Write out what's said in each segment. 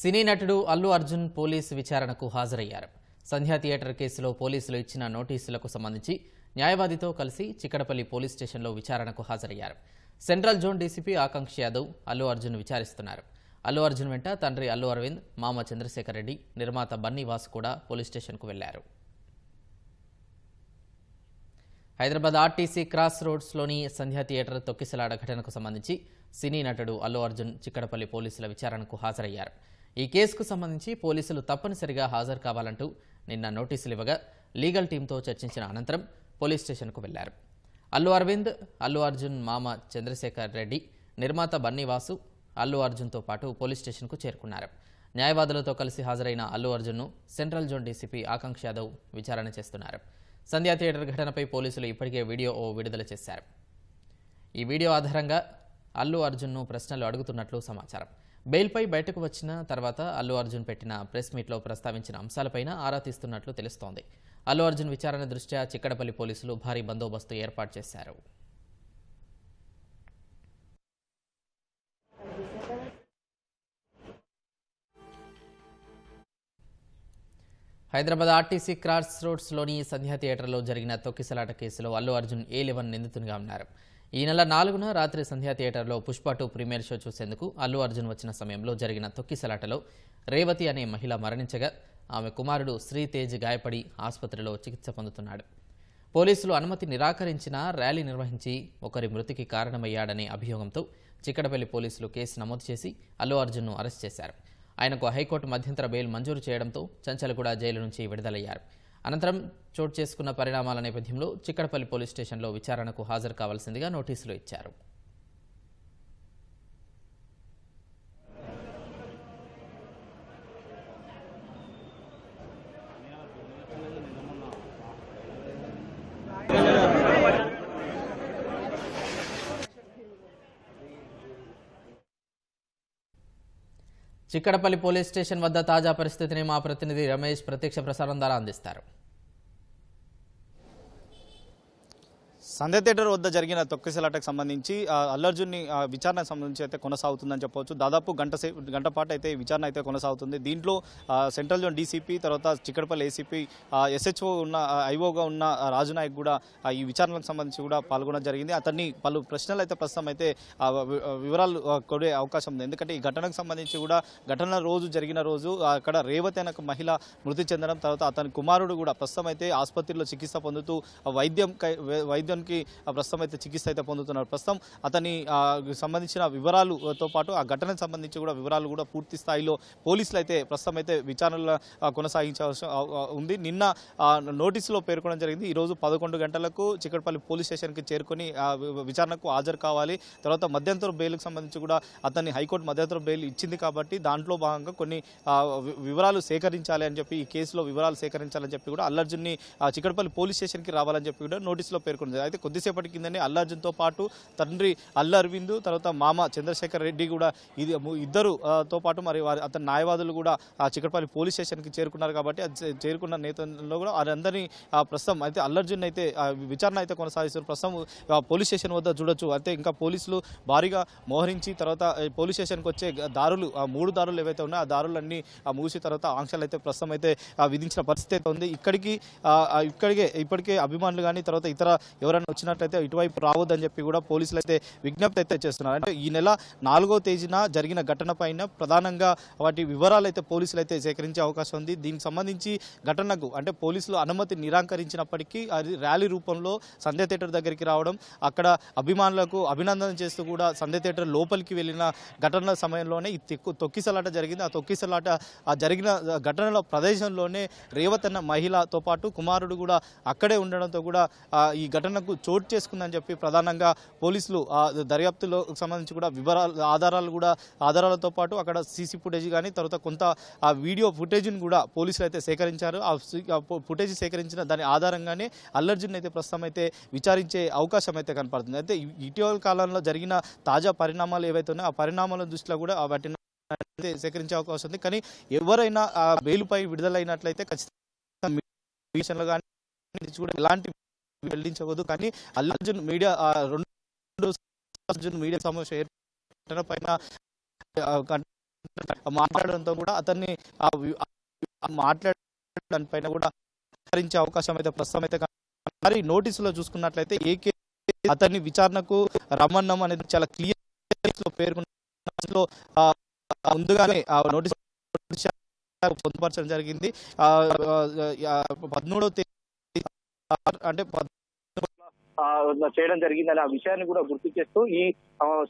సినీ నటుడు అల్లు అర్జున్ పోలీసు విచారణకు హాజరయ్యారు. సంధ్యా థియేటర్ కేసులో పోలీసులు ఇచ్చిన నోటీసులకు సంబంధించి న్యాయవాదితో కలిసి చిక్కడపల్లి పోలీస్ స్టేషన్లో విచారణకు హాజరయ్యారు. Central zone DCP Akanksha Yadav Allu Arjun విచారిస్తున్నారు. Allu Arjun వెంట తండ్రి అల్లు అరవింద్ మామ చంద్రశేఖర్ రెడ్డి నిర్మాత బన్నీవాస్ కూడా పోలీస్ స్టేషన్కు వెళ్ళారు. హైదరాబాద్ ఆర్టీసీ క్రాస్ రోడ్స్లోని సంధ్యా థియేటర్ తొక్కిసలాడ ఘటనకు సంబంధించి సినీ నటుడు అల్లు అర్జున్ చిక్కడపల్లి పోలీసుల విచారణకు హాజరయ్యారు. ఈ కేసుకు సంబంధించి పోలీసులు తప్పనిసరిగా హాజరు కావాలంటూ నిన్న నోటీసులు ఇవ్వగా లీగల్ టీంతో చర్చించిన అనంతరం పోలీస్ స్టేషన్కు వెళ్ళారు. అల్లు అరవింద్ అల్లు అర్జున్ మామ చంద్రశేఖర్ రెడ్డి నిర్మాత బన్నీవాసు అల్లు అర్జున్తో పాటు పోలీస్ స్టేషన్కు చేరుకున్నారు. న్యాయవాదులతో కలిసి హాజరైన Allu అర్జున్ను central zone DCP Akanksha Yadav విచారణ చేస్తున్నారు. సంధ్యా థియేటర్ ఘటనపై పోలీసులు ఇప్పటికే వీడియో ఓ విడుదల చేశారు. ఈ వీడియో ఆధారంగా అల్లు అర్జున్ను ప్రశ్నలు అడుగుతున్నట్లు సమాచారం. బెయిల్పై బయటకు వచ్చిన తర్వాత అల్లు అర్జున్ పెట్టిన ప్రెస్ మీట్లో ప్రస్తావించిన అంశాలపైన ఆరా తీస్తున్నట్లు తెలుస్తోంది. అల్లు అర్జున్ విచారణ దృష్ట్యా చిక్కడపల్లి పోలీసులు భారీ బందోబస్తు ఏర్పాటు చేశారు. హైదరాబాద్ ఆర్టీసీ క్రాస్ రోడ్స్లోని సంధ్యా థియేటర్లో జరిగిన తొక్కిసలాట కేసులో అల్లు అర్జున్ ఏ లెవెన్ నిందితునిగా ఉన్నారు. ఈ నెల నాలుగున రాత్రి సంధ్యా థియేటర్లో పుష్ప టూ ప్రీమియర్ షో చూసేందుకు అల్లు అర్జున్ వచ్చిన సమయంలో జరిగిన తొక్కిసలాటలో రేవతి అనే మహిళ మరణించగా ఆమె కుమారుడు శ్రీతేజ్ గాయపడి ఆసుపత్రిలో చికిత్స పొందుతున్నాడు. పోలీసులు అనుమతి నిరాకరించినా ర్యాలీ నిర్వహించి ఒకరి మృతికి కారణమయ్యాడనే అభియోగంతో చిక్కడపల్లి పోలీసులు కేసు నమోదు చేసి అల్లు అర్జున్ను అరెస్ట్ చేశారు. ఆయనకు హైకోర్టు మధ్యంతర బెయిల్ మంజూరు చేయడంతో చంచలగూడ జైలు నుంచి విడుదలయ్యారు. అనంతరం చోటు చేసుకున్న పరిణామాల నేపథ్యంలో చిక్కడపల్లి పోలీస్ స్టేషన్లో విచారణకు హాజరు కావాల్సిందిగా నోటీసులు ఇచ్చారు. చిక్కడపల్లి పోలీస్ స్టేషన్ వద్ద తాజా పరిస్థితిని మా ప్రతినిధి రమేష్ ప్రత్యక్ష ప్రసారం ద్వారా అందిస్తారు. సంధ్య థియేటర్ వద్ద జరిగిన తొక్కిసలాటకు సంబంధించి అల్లర్జున్ని విచారణ విచారణకు సంబంధించి అయితే కొనసాగుతుందని చెప్పవచ్చు. దాదాపు గంట సే గంట పాటు అయితే ఈ విచారణ అయితే కొనసాగుతుంది. దీంట్లో సెంట్రల్ జోన్ డీసీపీ తర్వాత చిక్కడపల్లి ఏసీపీ ఎస్హెచ్ఓ ఉన్న ఐఓగా ఉన్న రాజునాయక్ కూడా ఈ విచారణకు సంబంధించి కూడా పాల్గొనడం జరిగింది. అతన్ని పలు ప్రశ్నలు అయితే ప్రస్తుతం అయితే వివరాలు కొడే అవకాశం ఉంది. ఎందుకంటే ఈ ఘటనకు సంబంధించి కూడా ఘటన రోజు జరిగిన రోజు అక్కడ రేవతి అనక మహిళ మృతి చెందడం తర్వాత అతని కుమారుడు కూడా ప్రస్తుతం అయితే ఆసుపత్రిలో చికిత్స పొందుతూ వైద్యం కై- వైద్యానికి అతనికి ప్రస్తుతం అయితే చికిత్స అయితే పొందుతున్నారు. ప్రస్తుతం అతని సంబంధించిన వివరాలతో పాటు ఆ ఘటనకు సంబంధించి కూడా వివరాలు కూడా పూర్తి స్థాయిలో పోలీసులు అయితే ప్రస్తుతం అయితే విచారణలు ఆ, కొనసాగించాల్సి ఉంది. నిన్న నోటీసులో పేర్కొనడం జరిగింది. ఈరోజు పదకొండు గంటలకు చిక్కడపల్లి పోలీస్ స్టేషన్కి చేరుకొని విచారణకు హాజరు కావాలి. తర్వాత మధ్యంతర బెయిల్కి సంబంధించి కూడా అతన్ని హైకోర్టు మధ్యంతర బెయిల్ ఇచ్చింది కాబట్టి దాంట్లో భాగంగా కొన్ని వివరాలు సేకరించాలి అని చెప్పి ఈ కేసులో వివరాలు సేకరించాలని చెప్పి కూడా అల్లర్జున్ని ఆ, చిక్కడపల్లి పోలీస్ స్టేషన్కి రావాలని చెప్పి కూడా నోటీసులో పేర్కొన్నది అయితే కొద్దిసేపటి కిందనే అల్లార్జున్తో పాటు తండ్రి అల్లు అరవింద్ తర్వాత మామ చంద్రశేఖర్ రెడ్డి కూడా ఇది ఇద్దరు తో పాటు మరి వారి అతని న్యాయవాదులు కూడా ఆ చిక్కడపల్లి పోలీస్ స్టేషన్కి చేరుకున్నారు కాబట్టి అది చేరుకున్న నేతల్లో కూడా వారందరినీ ఆ, ప్రస్తుతం అయితే అల్లర్జున్ అయితే విచారణ అయితే కొనసాగిస్తారు ప్రస్తుతం పోలీస్ స్టేషన్ వద్ద చూడొచ్చు. అయితే ఇంకా పోలీసులు భారీగా మోహరించి తర్వాత పోలీస్ స్టేషన్కి వచ్చే దారులు ఆ మూడు దారులు ఏవైతే ఉన్నాయో ఆ దారులన్నీ మూసి తర్వాత ఆంక్షలు అయితే ప్రస్తుతం అయితే విధించిన పరిస్థితి అయితే ఉంది. ఇక్కడికి ఇక్కడికే ఇప్పటికే అభిమానులు కానీ తర్వాత ఇతర ఎవరైనా వచ్చినట్లయితే ఇటువైపు రావద్దని చెప్పి కూడా పోలీసులు అయితే విజ్ఞప్తి అయితే చేస్తున్నారు. అంటే ఈ నెల నాలుగో తేదీన జరిగిన ఘటన పైన ప్రధానంగా వాటి వివరాలు అయితే పోలీసులు అయితే సేకరించే అవకాశం ఉంది. దీనికి సంబంధించి ఘటనకు అంటే పోలీసులు అనుమతి నిరాకరించినప్పటికీ అది ర్యాలీ రూపంలో సంధ్య థియేటర్ దగ్గరికి రావడం అక్కడ అభిమానులకు అభినందన చేస్తూ కూడా సంధ్య థియేటర్ లోపలికి వెళ్ళిన ఘటనల సమయంలోనే ఈ తొక్కిసలాట జరిగింది. ఆ తొక్కిసలాట ఆ జరిగిన ఘటనల ప్రదేశంలోనే రేవత్ అన్న మహిళతో పాటు కుమారుడు కూడా అక్కడే ఉండడంతో కూడా ఈ ఘటనకు చోటు చేసుకుందని చెప్పి ప్రధానంగా పోలీసులు ఆ దర్యాప్తులో సంబంధించి కూడా వివరాలు ఆధారాలు కూడా ఆధారాలతో పాటు అక్కడ సీసీ ఫుటేజ్ కానీ తర్వాత కొంత ఆ వీడియో ఫుటేజ్ని కూడా పోలీసులు అయితే సేకరించారు. ఆ ఫుటేజ్ సేకరించిన దాని ఆధారంగానే అల్లర్జున్ అయితే ప్రస్తుతం అయితే విచారించే అవకాశం అయితే కనపడుతుంది. అయితే ఇటీవల కాలంలో జరిగిన తాజా పరిణామాలు ఏవైతే ఉన్నాయో ఆ పరిణామాల దృష్టిలో కూడా ఆ వాటిని సేకరించే అవకాశం ఉంది. కానీ ఎవరైనా ఆ బెయిల్పై విడుదలైనట్లయితే ఖచ్చితంగా కానీ కూడా ఎలాంటి వెల్లడించవద్దు కానీ అల్లు అర్జున్ మీడియా రెండు అర్జున్ మీడియా సమావేశం ఏర్పడిన పైన మాట్లాడడంతో కూడా అతన్ని మాట్లాడడం పైన కూడా విచారించే అవకాశం అయితే ప్రస్తుతం అయితే మరి నోటీసులో చూసుకున్నట్లయితే ఏ అతన్ని విచారణకు రమ్మన్నం అనేది చాలా క్లియర్లో పేర్కొన్న ముందుగానే ఆ నోటీస్ పొందుపరచడం జరిగింది. ఆ, పదమూడవ తేదీ అంటే చేయడం జరిగిందని ఆ విషయాన్ని కూడా గుర్తు చేస్తూ ఈ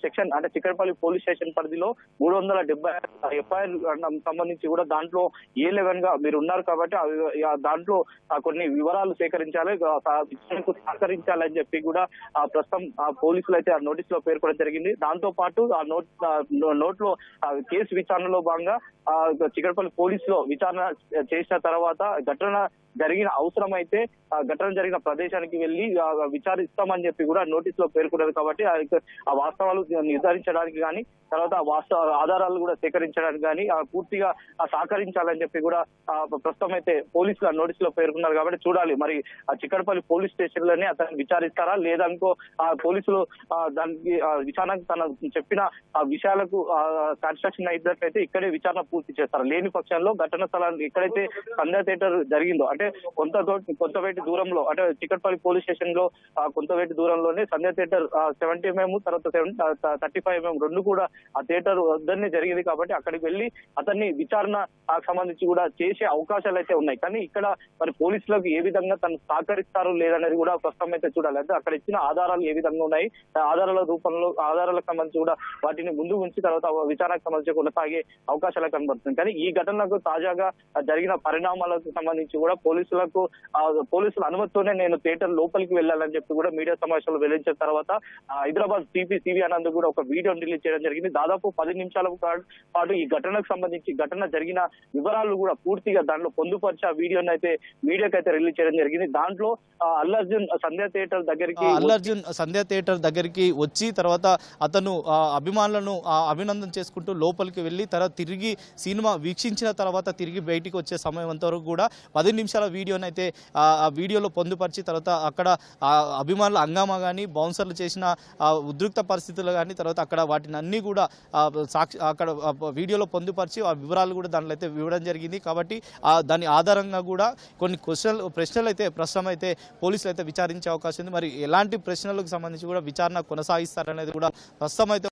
సెక్షన్ అంటే చిక్కడపల్లి పోలీస్ స్టేషన్ పరిధిలో మూడు వందల డెబ్బై ఎఫ్ఐఆర్ సంబంధించి కూడా దాంట్లో ఏ లెవెన్గా మీరు ఉన్నారు కాబట్టి ఆ దాంట్లో కొన్ని వివరాలు సేకరించాలి. సహకరించాలని చెప్పి కూడా ప్రస్తుతం ఆ పోలీసులు అయితే ఆ నోటీస్లో పేర్కొనడం జరిగింది. దాంతో పాటు ఆ నోట్ నోట్లో ఆ, కేసు విచారణలో భాగంగా చిక్కడపల్లి పోలీసులో విచారణ చేసిన తర్వాత ఘటన జరిగిన అవసరం అయితే ఆ ఘటన జరిగిన ప్రదేశానికి వెళ్ళి విచారిస్తామని చెప్పి కూడా నోటీస్లో పేర్కొన్నారు కాబట్టి ఆ వాస్తవ ఆ వాస్తవాలు నిర్ధారించడానికి కానీ తర్వాత వాస్తవ ఆధారాలు కూడా సేకరించడానికి కానీ ఆ పూర్తిగా సహకరించాలని చెప్పి కూడా ప్రస్తుతం అయితే పోలీసులు ఆ లో పేర్కొన్నారు కాబట్టి చూడాలి. మరి ఆ చిక్కడపల్లి పోలీస్ స్టేషన్లోనే అతన్ని విచారిస్తారా? లేదనుకో ఆ పోలీసులు దానికి విచారణకు తన చెప్పిన ఆ విషయాలకు కన్స్ట్రక్షన్ అయినట్లయితే ఇక్కడే విచారణ పూర్తి చేస్తారు? లేని పక్షంలో ఘటన స్థలానికి ఎక్కడైతే సంధ్యా థియేటర్ జరిగిందో అంటే కొంత కొంతవేటి దూరంలో అంటే చిక్కడపల్లి పోలీస్ స్టేషన్లో కొంతవేటి దూరంలోనే సంధ్యా థియేటర్ సెవెంటీ ఎంఎం తర్వాత థర్టీ ఫైవ్ ఎంఎం రెండు కూడా ఆ థియేటర్ వద్దనే జరిగింది కాబట్టి అక్కడికి వెళ్ళి అతన్ని విచారణ సంబంధించి కూడా చేసే అవకాశాలు అయితే ఉన్నాయి. కానీ ఇక్కడ మరి పోలీసులకు ఏ విధంగా తను సహకరిస్తారు లేదనేది కూడా ప్రస్తుతం అయితే చూడాలి. అంటే అక్కడ ఇచ్చిన ఆధారాలు ఏ విధంగా ఉన్నాయి ఆ ఆధారాల రూపంలో ఆధారాలకు సంబంధించి కూడా వాటిని ముందు ఉంచి తర్వాత విచారణకు సంబంధించి కొనసాగే అవకాశాలు కనబడుతుంది కానీ ఈ ఘటనకు తాజాగా జరిగిన పరిణామాలకు సంబంధించి కూడా పోలీసులకు ఆ, పోలీసుల అనుమతితోనే నేను థియేటర్ లోపలికి వెళ్ళాలని చెప్పి కూడా మీడియా సమావేశంలో వెల్లడించిన తర్వాత హైదరాబాద్ సిపి సివి ఆనంద్ కూడా ఒక వీడియో రిలీజ్ చేయడం జరిగింది. దాదాపు పది నిమిషాల పాటు ఈ ఘటనకు సంబంధించి ఘటన జరిగిన వివరాలు కూడా పూర్తిగా దాంట్లో పొందుపరిచి ఆ వీడియోని అయితే మీడియాకి అయితే రిలీజ్ చేయడం జరిగింది. దాంట్లో ఆ, అల్లు అర్జున్ సంధ్యా థియేటర్ దగ్గరికి ఆ అల్లు అర్జున్ సంధ్యా థియేటర్ దగ్గరికి వచ్చి తర్వాత అతను అభిమానులను ఆ, అభినందన చేసుకుంటూ లోపలికి వెళ్ళి తర్వాత తిరిగి సినిమా వీక్షించిన తర్వాత తిరిగి బయటికి వచ్చే సమయం అంతవరకు కూడా పది నిమిషాల వీడియోని అయితే ఆ వీడియోలో పొందుపరిచి తర్వాత అక్కడ ఆ అభిమానుల హంగామా కానీ బౌన్సర్లు చేసిన ఉద్రిక్త పరిస్థితులు కానీ తర్వాత అక్కడ వాటిని అన్ని కూడా కూడా సాక్షి అక్కడ వీడియోలో పొందుపరిచి ఆ వివరాలు కూడా దాంట్లో అయితే ఇవ్వడం జరిగింది. కాబట్టి ఆ దాని ఆధారంగా కూడా కొన్ని క్వశ్చన్లు ప్రశ్నలు అయితే ప్రస్తుతం అయితే పోలీసులు అయితే విచారించే అవకాశం ఉంది. మరి ఎలాంటి ప్రశ్నలకు సంబంధించి కూడా విచారణ కొనసాగిస్తారనేది కూడా ప్రస్తుతం అయితే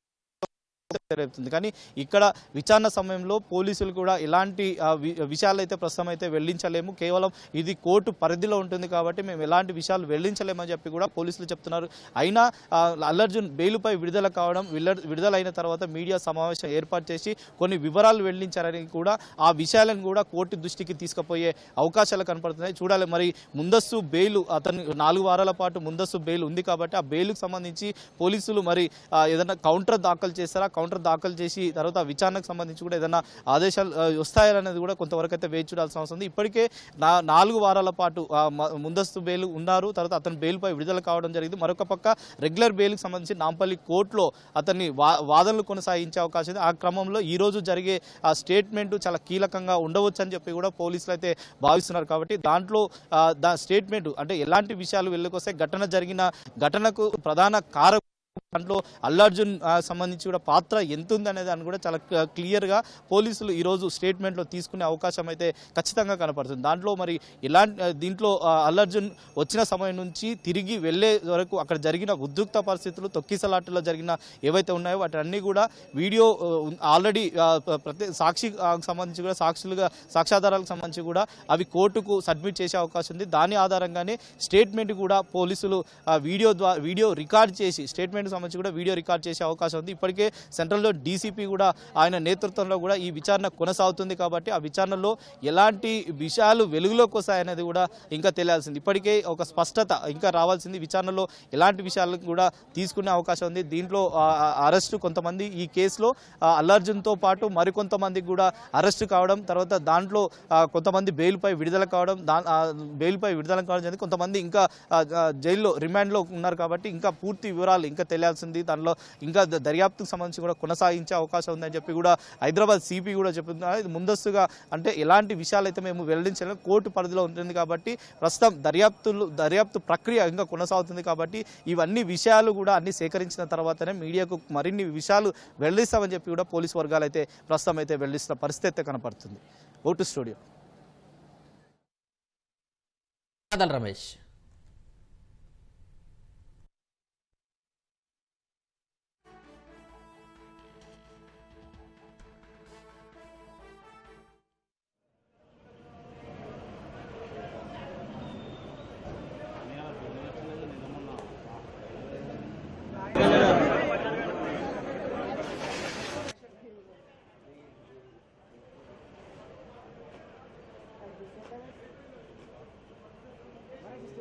జరుగుతుంది. కానీ ఇక్కడ విచారణ సమయంలో పోలీసులు కూడా ఎలాంటి విషయాలు అయితే ప్రస్తుతం అయితే వెళ్ళించలేము. కేవలం ఇది కోర్టు పరిధిలో ఉంటుంది కాబట్టి మేము ఎలాంటి విషయాలు వెళ్ళించలేమని చెప్పి కూడా పోలీసులు చెప్తున్నారు. అయినా అల్లర్జున్ బెయిలుపై విడుదల కావడం విల్ల- విడుదలైన తర్వాత మీడియా సమావేశం ఏర్పాటు చేసి కొన్ని వివరాలు వెల్లించారని కూడా ఆ విషయాలను కూడా కోర్టు దృష్టికి తీసుకుపోయే అవకాశాలు కనపడుతున్నాయి. చూడాలి మరి ముందస్తు బెయిల్ అతను నాలుగు వారాల పాటు ముందస్తు బెయిల్ ఉంది కాబట్టి ఆ బెయిల్కు సంబంధించి పోలీసులు మరి ఏదైనా కౌంటర్ దాఖలు చేస్తారా? కౌంటర్ దాఖలు చేసి తర్వాత విచారణకు సంబంధించి కూడా ఏదైనా ఆదేశాలు వస్తాయనేది కూడా కొంతవరకు అయితే వేచి చూడాల్సిన అవసరం ఉంది. ఇప్పటికే నా నాలుగు వారాల పాటు ముందస్తు బెయిల్ ఉన్నారు. తర్వాత అతను బెయిల్పై విడుదల కావడం జరిగింది. మరొక పక్క రెగ్యులర్ బెయిల్కి సంబంధించి నాంపల్లి కోర్టులో అతన్ని వా వాదనలు కొనసాగించే అవకాశం ఉంది. ఆ క్రమంలో ఈ రోజు జరిగే ఆ స్టేట్మెంట్ చాలా కీలకంగా ఉండవచ్చు అని చెప్పి కూడా పోలీసులు అయితే భావిస్తున్నారు. కాబట్టి దాంట్లో దా స్టేట్మెంట్ అంటే ఎలాంటి విషయాలు వెళ్ళకొస్తే ఘటన జరిగిన ఘటనకు ప్రధాన కారక దాంట్లో అల్లార్జున్ సంబంధించి కూడా పాత్ర ఎంత ఉంది అనే దాన్ని కూడా చాలా క్లియర్గా పోలీసులు ఈరోజు స్టేట్మెంట్లో తీసుకునే అవకాశం అయితే ఖచ్చితంగా కనపడుతుంది. దాంట్లో మరి ఇలాంటి దీంట్లో అల్లార్జున్ వచ్చిన సమయం నుంచి తిరిగి వెళ్ళే వరకు అక్కడ జరిగిన ఉద్రిక్త పరిస్థితులు తొక్కిసలాటలో జరిగిన ఏవైతే ఉన్నాయో వాటి కూడా వీడియో ఆల్రెడీ ప్రతి సాక్షి సంబంధించి కూడా సాక్షులుగా సాక్ష్యాధారాలకు సంబంధించి కూడా అవి కోర్టుకు సబ్మిట్ చేసే అవకాశం ఉంది. దాని ఆధారంగానే స్టేట్మెంట్ కూడా పోలీసులు వీడియో ద్వారా వీడియో రికార్డ్ చేసి స్టేట్మెంట్ సంబంధించి కూడా వీడియో రికార్డ్ చేసే అవకాశం ఉంది. ఇప్పటికే సెంట్రల్లో డీసీపీ కూడా ఆయన నేతృత్వంలో కూడా ఈ విచారణ కొనసాగుతుంది కాబట్టి ఆ విచారణలో ఎలాంటి విషయాలు వెలుగులోకి వస్తాయనేది కూడా ఇంకా తెలియాల్సింది. ఇప్పటికే ఒక స్పష్టత ఇంకా రావాల్సింది విచారణలో ఎలాంటి విషయాలను కూడా తీసుకునే అవకాశం ఉంది. దీంట్లో అరెస్ట్ కొంతమంది ఈ కేసులో అల్లర్జున్తో పాటు మరికొంతమందికి కూడా అరెస్ట్ కావడం తర్వాత దాంట్లో కొంతమంది బెయిల్పై విడుదల కావడం దా బెయిల్పై విడుదల కావడం జరిగింది. కొంతమంది ఇంకా జైల్లో రిమాండ్లో ఉన్నారు కాబట్టి ఇంకా పూర్తి వివరాలు ఇంకా తెలియాలి చేయాల్సింది. దానిలో ఇంకా దర్యాప్తుకు సంబంధించి కూడా కొనసాగించే అవకాశం ఉందని చెప్పి కూడా హైదరాబాద్ సిపి కూడా చెప్తున్నారు ఇది ముందస్తుగా అంటే ఎలాంటి విషయాలు అయితే మేము వెల్లడించలేము. కోర్టు పరిధిలో ఉంటుంది కాబట్టి ప్రస్తుతం దర్యాప్తులు దర్యాప్తు ప్రక్రియ ఇంకా కొనసాగుతుంది కాబట్టి ఇవన్నీ విషయాలు కూడా అన్ని సేకరించిన తర్వాతనే మీడియాకు మరిన్ని విషయాలు వెల్లడిస్తామని చెప్పి కూడా పోలీసు వర్గాలు అయితే ప్రస్తుతం అయితే వెల్లడిస్తున్న పరిస్థితి అయితే కనపడుతుంది. Vote studio. రమేష్.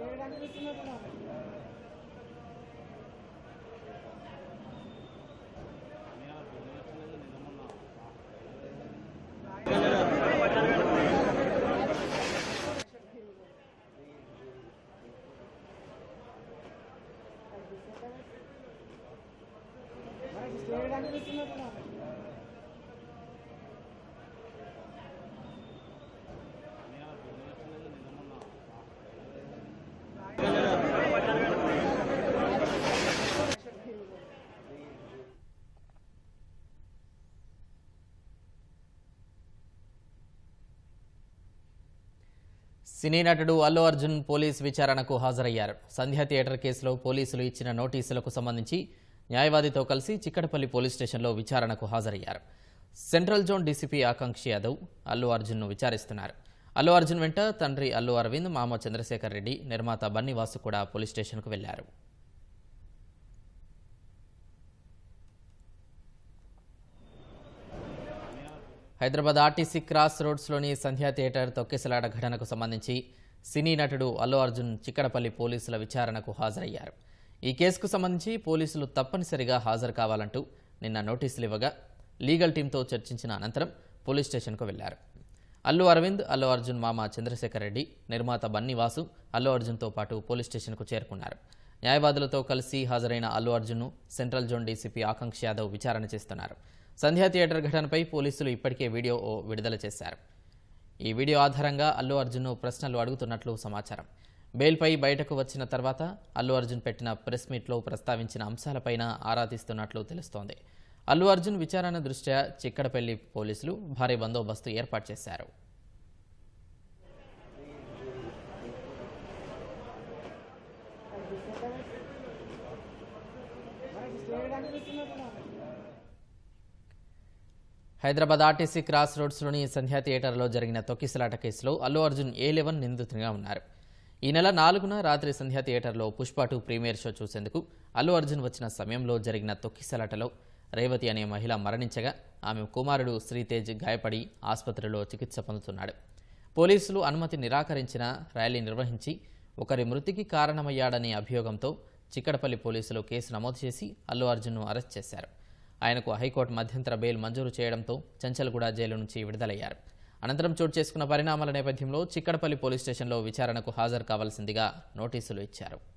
これランドスのん సినీ నటుడు అల్లు అర్జున్ పోలీస్ విచారణకు హాజరయ్యారు. సంధ్య థియేటర్ కేసులో పోలీసులు ఇచ్చిన నోటీసులకు సంబంధించి న్యాయవాదితో కలిసి చిక్కడపల్లి పోలీస్ స్టేషన్లో విచారణకు హాజరయ్యారు. Central zone DCP Akanksha Yadav Allu అర్జున్ను విచారిస్తున్నారు. అల్లు అర్జున్ వెంట తండ్రి అల్లు అరవింద్ మామ చంద్రశేఖర్ రెడ్డి నిర్మాత బన్నీవాసు కూడా పోలీస్ స్టేషన్కు వెళ్ళారు. హైదరాబాద్ ఆర్టీసీ క్రాస్ రోడ్స్లోని సంధ్యా థియేటర్ తొక్కిసలాట ఘటనకు సంబంధించి సినీ నటుడు అల్లు అర్జున్ చిక్కడపల్లి పోలీసుల విచారణకు హాజరయ్యారు. ఈ కేసుకు సంబంధించి పోలీసులు తప్పనిసరిగా హాజరు కావాలంటూ నిన్న నోటీసులు ఇవ్వగా లీగల్ టీంతో చర్చించిన అనంతరం పోలీస్ స్టేషన్కు వెళ్ళారు. అల్లు అరవింద్ అల్లు అర్జున్ మామ చంద్రశేఖర్ రెడ్డి నిర్మాత బన్నీవాసు అల్లు అర్జున్తో పాటు పోలీస్ స్టేషన్కు చేరుకున్నారు. న్యాయవాదులతో కలిసి హాజరైన Allu అర్జున్ను central zone DCP Akanksha Yadav విచారణ చేస్తున్నారు. సంధ్యా థియేటర్ ఘటనపై పోలీసులు ఇప్పటికే వీడియో విడుదల చేశారు. ఈ వీడియో ఆధారంగా అల్లు అర్జున్ను ప్రశ్నలు అడుగుతున్నట్లు సమాచారం. బెయిల్పై బయటకు వచ్చిన తర్వాత అల్లు అర్జున్ పెట్టిన ప్రెస్ మీట్లో ప్రస్తావించిన అంశాలపైన ఆరా తీస్తున్నట్లు తెలుస్తోంది. అల్లు అర్జున్ విచారణ దృష్ట్యా చిక్కడపల్లి పోలీసులు భారీ బందోబస్తు ఏర్పాటు చేశారు. హైదరాబాద్ ఆర్టీసీ క్రాస్ రోడ్స్లోని సంధ్యా థియేటర్లో జరిగిన తొక్కిసలాట కేసులో అల్లు అర్జున్ ఏ లెవెన్ నిందితునిగా ఉన్నారు. ఈ నెల నాలుగున రాత్రి సంధ్యా థియేటర్లో పుష్ప టూ ప్రీమియర్ షో చూసేందుకు అల్లు అర్జున్ వచ్చిన సమయంలో జరిగిన తొక్కిసలాటలో రేవతి అనే మహిళ మరణించగా ఆమె కుమారుడు శ్రీతేజ్ గాయపడి ఆసుపత్రిలో చికిత్స పొందుతున్నాడు. పోలీసులు అనుమతి నిరాకరించిన ర్యాలీ నిర్వహించి ఒకరి మృతికి కారణమయ్యాడనే అభియోగంతో చిక్కడపల్లి పోలీసులు కేసు నమోదు చేసి అల్లు అర్జున్ను అరెస్ట్ చేశారు. ఆయనకు హైకోర్టు మధ్యంతర బెయిల్ మంజూరు చేయడంతో చంచల్గూడ జైలు నుంచి విడుదలయ్యారు. అనంతరం చోటు చేసుకున్న పరిణామాల నేపథ్యంలో చిక్కడపల్లి పోలీస్ స్టేషన్లో విచారణకు హాజరు కావాల్సిందిగా నోటీసులు ఇచ్చారు.